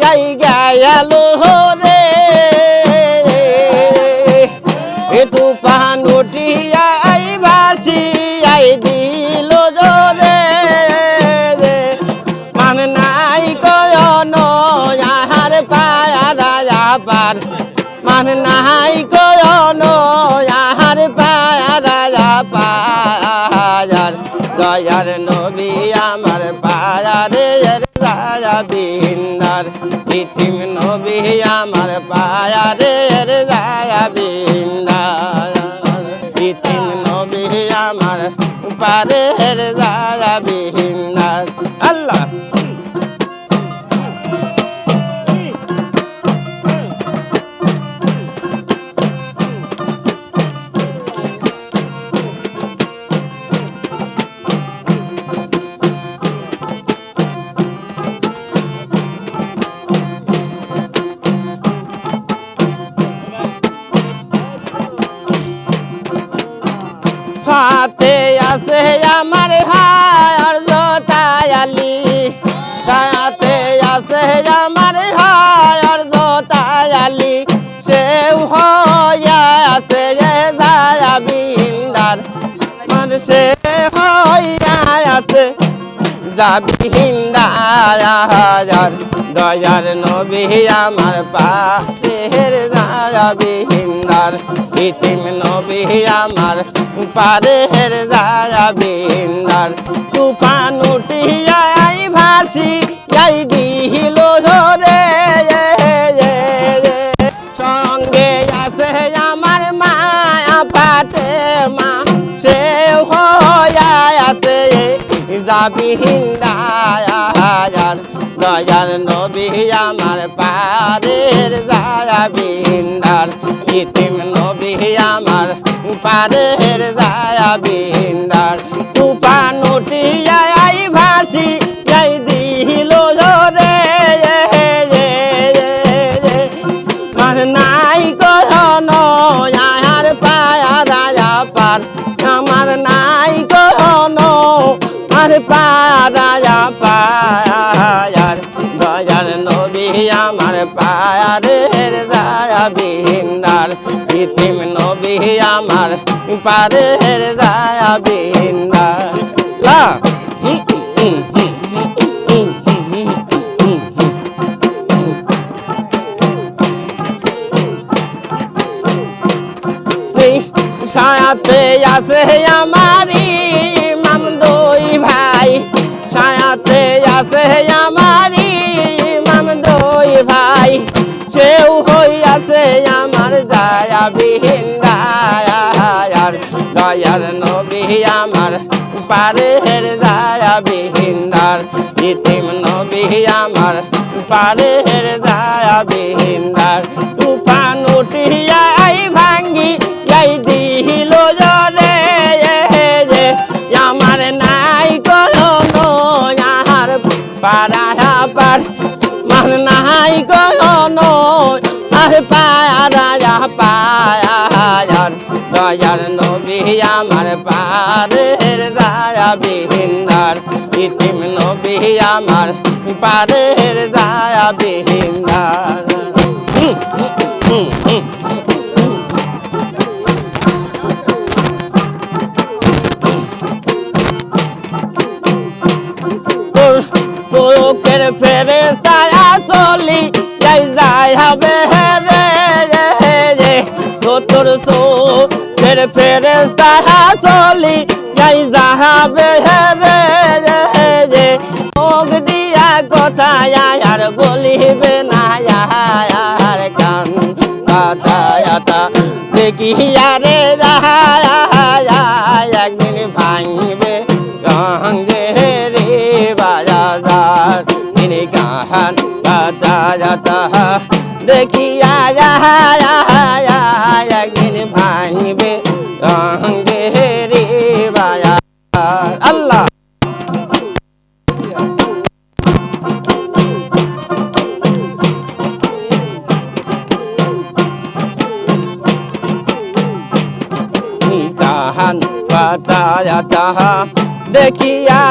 যাই গেল রে এ তুফান উঠিয়া আই ভাসি আই দিল জোরে। মান নাই কয়ন আহার পায়া রাজা পার। মান নাই কয়ন দয়ার নবী আমার পায়ারে রাজা বিন্দার। ইতিম নবী আমার পায়ারে রাজা বিন্দার। ইতিম নবী আমার পারে রাজা আছে আমার হায়ার জোতায়ালি সেও হইয়া আছে যায় বিন্দার। মানে সে হইয়া আছে যাবি হিন্দার দয়ার নবী আমার পাশের যাবি হিন্দার ইতিম নবী আমার পারের যাবি হিন্দার তুফান উঠিয়া যাবি হিন্দায়ার দয়ার নবী আমার পারের যাবি হিন্দার ইতিম নবী আমার পারের যাবি হিন্দার তুফান উঠিয়া আই ভাসি যাই দিহিল রে নাই কহন আর পায়া রাজা পার। আমার পায়ারের দয়া বিন্দার ইতিম নবী আমার পারের দয়া বিন্দার লা হুম। এই আছে আমারি মামদই ভাই সায়াতে আছে আমারি দয়া বিহীন দায়ার নবী আমার পারের দয়া বিহিন্দার, ইতিম নবী আমার পারের দয়া বিহিন্দার, তুফান উঠিয়া আই ভাঙ্গি, যাই দিহিল জলে আমার নাই কোনো আহার পারা পার মান নাই কোনো আর পায়া রাজা পায়ার দয়ার নবী আমার পারের দয়া বিহিন্দার ইতিম নবী আমার পারের দয়া বিহিন্দার চোখের তো ফেরে তারা চলি, যাই যাহাবে রে রে রে মুখ দিয়া কথা আর বলিবে না আর কান আতা। দেখিয়া রে একদিন ভাঙবে রঙে রে বাজার। তিনি গাহান গাতা যাতা দেখিয়া একদিন নিকাহান পাতায়া তাহা দেখিয়া